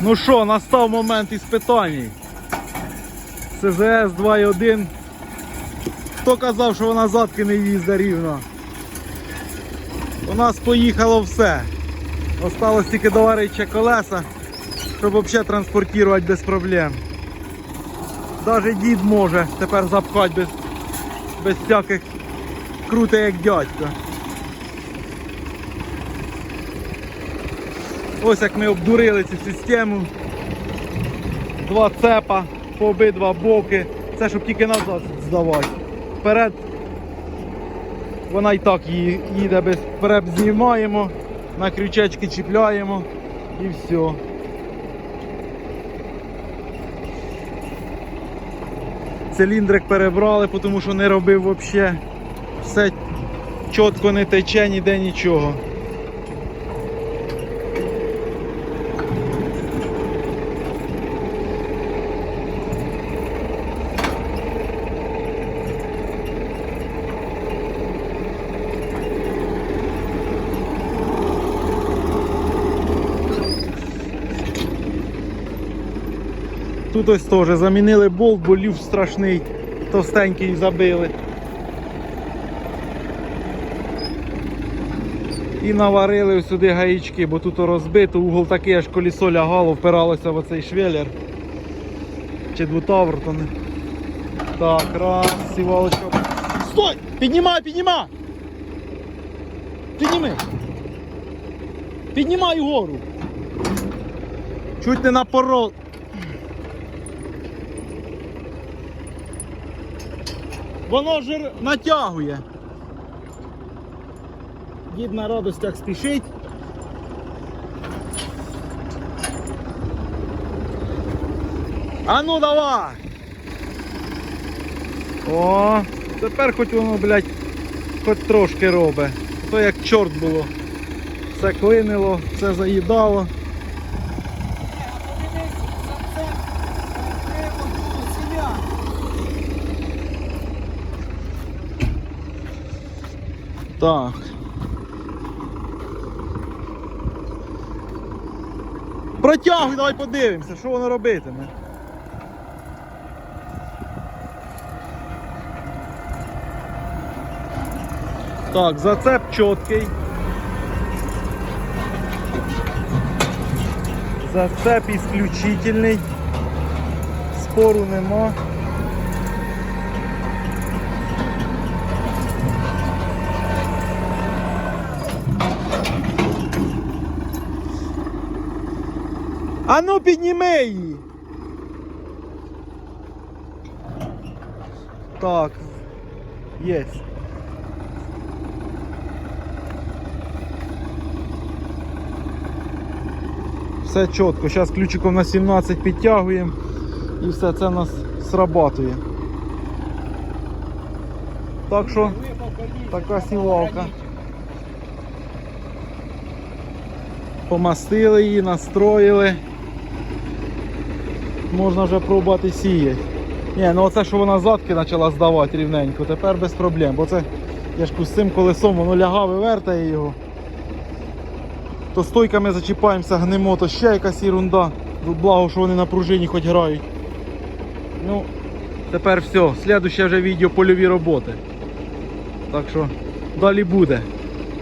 Ну що, настав момент іспитань. СЗС 2.1. Хто казав, що вона задки не їздить рівно? У нас поїхало все. Осталось тільки доварити колеса, щоб взагалі транспортувати без проблем. Навіть дід може тепер запхати без, без всяких круте як дядько. Ось як ми обдурили цю систему. Два цепа по обидва боки. Це щоб тільки назад здавати. Вперед вона і так їде без вперед знімаємо, на крючечки чіпляємо і все. Циліндрик перебрали, тому що не робив взагалі. Все чітко не тече, ніде нічого. Тут ось теж замінили болт, бо люфт страшний, товстенький забили. І наварили сюди гаїчки, бо тут розбито, угол такий, аж колесо лягало, впиралося в оцей швеллер. Чи двутавр, то не. Так, раз, сівалочка. Стой! Піднімай, піднімай! Підніми! Піднімай угору! Чуть не напорол. Воно ж натягує. Дід на радостях спішить. А ну давай! О, тепер хоч воно, блядь, хоч трошки робить. То як чорт було. Все клинило, все заїдало. Так. Протягуй, давай подивимося, що воно робитиме. Так, зацеп чіткий. Зацеп ісключительний. Спору нема. А ну підніми її. Так. Єсть. Все чітко. Зараз ключиком на 17 підтягуємо і все це у нас срабатує. Так що така сівалка. Помастили її, настроїли. Можна вже пробувати сіяти. Ні, ну оце, що вона задки почала здавати рівненько, тепер без проблем. Бо це я ж з цим колесом воно лягав і вертає його. То стойками зачіпаємося, гнемо, то ще якась ерунда. Благо, що вони на пружині хоч грають. Ну, тепер все. Слідуще вже відео польові роботи. Так що далі буде.